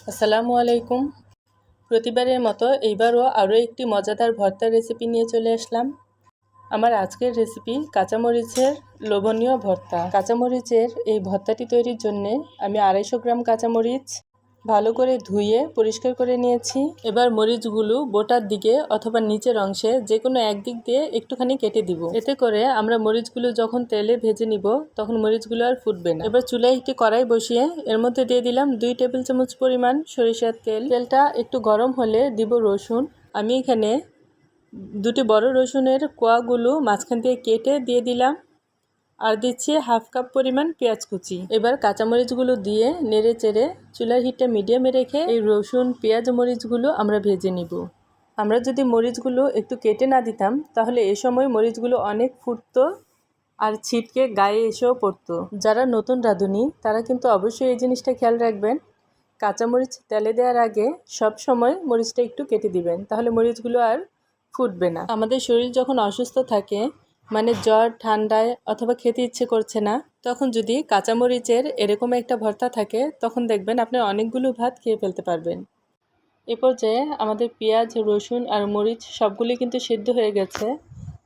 আসসালামু আলাইকুম। প্রতিবারের মতো এইবারও আরও একটি মজাদার ভর্তার রেসিপি নিয়ে চলে আসলাম। আমার আজকের রেসিপি কাঁচামরিচের লোভনীয় ভর্তা। কাঁচামরিচের এই ভর্তাটি তৈরির জন্যে আমি আড়াইশো গ্রাম কাঁচামরিচ ভালো করে ধুয়ে পরিষ্কার করে নিয়েছি। এবার মরিচগুলো বোটার দিকে অথবা নিচের অংশে যে কোনো একদিক দিয়ে একটুখানি কেটে দিব। এতে করে আমরা মরিচগুলো যখন তেলে ভেজে নিব, তখন মরিচগুলো আর ফুটবে না। এবার চুলায় একটি কড়াই বসিয়ে এর মধ্যে দিয়ে দিলাম দুই টেবিল চামচ পরিমাণ সরিষার তেল। তেলটা একটু গরম হলে দিব রসুন। আমি এখানে দুটি বড় রসুনের কোয়াগুলো মাঝখান দিয়ে কেটে দিয়ে দিলাম। আর দিচ্ছি হাফ কাপ পরিমাণ পেঁয়াজ কুচি। এবার কাঁচামরিচগুলো দিয়ে নেড়ে চেড়ে চুলার হিটটা মিডিয়ামে রেখে এই রসুন, পেঁয়াজ, মরিচগুলো আমরা ভেজে নিব। আমরা যদি মরিচগুলো একটু কেটে না দিতাম, তাহলে এ সময় মরিচগুলো অনেক ফুটতো আর ছিটকে গায়ে এসেও পড়তো। যারা নতুন রাঁধুনি, তারা কিন্তু অবশ্যই এই জিনিসটা খেয়াল রাখবেন। কাঁচামরিচ তেলে দেওয়ার আগে সব সময় মরিচটা একটু কেটে দিবেন, তাহলে মরিচগুলো আর ফুটবে না। আমাদের শরীর যখন অসুস্থ থাকে মানে জ্বর, ঠান্ডায় অথবা খেতে ইচ্ছে করছে না, তখন যদি কাঁচামরিচের এরকম একটা ভর্তা থাকে, তখন দেখবেন আপনি অনেকগুলো ভাত খেয়ে ফেলতে পারবেন। এ পর্যায়ে আমাদের পেঁয়াজ, রসুন আর মরিচ সবগুলি কিন্তু সিদ্ধ হয়ে গেছে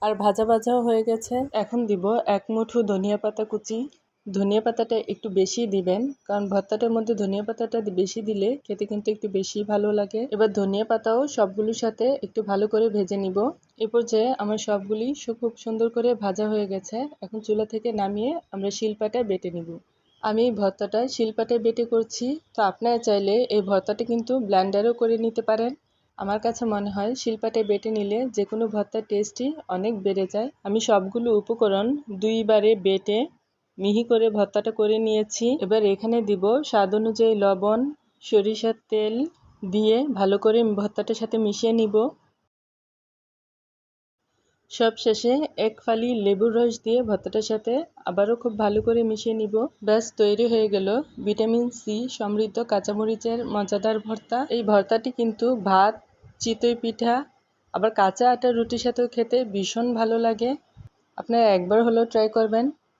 আর ভাজা ভাজাও হয়ে গেছে। এখন দিব এক মুঠো ধনিয়া পাতা কুচি ধনিয়া পাতাটা একটু বেশি দিবেন, কারণ ভর্তাটার মধ্যে ধনিয়া পাতাটা বেশি দিলে খেতে কিন্তু একটু বেশি ভালো লাগে। এবার ধনিয়া পাতাও সবগুলোর সাথে একটু ভালো করে ভেজে নিব। এ পর্যায়ে আমার সবগুলি খুব সুন্দর করে ভাজা হয়ে গেছে। এখন চুলা থেকে নামিয়ে আমরা শিলপাটায় বেটে নিব। আমি ভর্তাটা শিলপাটায় বেটে করছি। তো আপনারা চাইলে এই ভর্তাটা কিন্তু ব্ল্যান্ডারও করে নিতে পারেন। আমার কাছে মনে হয় শিলপাটায় বেটে নিলে যে কোনো ভর্তার টেস্টই অনেক বেড়ে যায়। আমি সবগুলো উপকরণ দুইবারে বেটে মিহি করে ভর্তাটা করে নিয়েছি। এবার এখানে দিব স্বাদ অনুযায়ী লবণ, সরিষার তেল দিয়ে ভালো করে ভর্তাটার সাথে মিশিয়ে নিব। সব শেষে এক ফালি লেবুর রস দিয়ে ভর্তাটার সাথে আবারও খুব ভালো করে মিশিয়ে নিব। ব্যাস, তৈরি হয়ে গেল ভিটামিন সি সমৃদ্ধ কাঁচামরিচের মজাদার ভর্তা। এই ভর্তাটি কিন্তু ভাত, চিতই পিঠা, আবার কাঁচা আটার রুটির সাথেও খেতে ভীষণ ভালো লাগে। আপনারা একবার হলেও ট্রাই করবেন।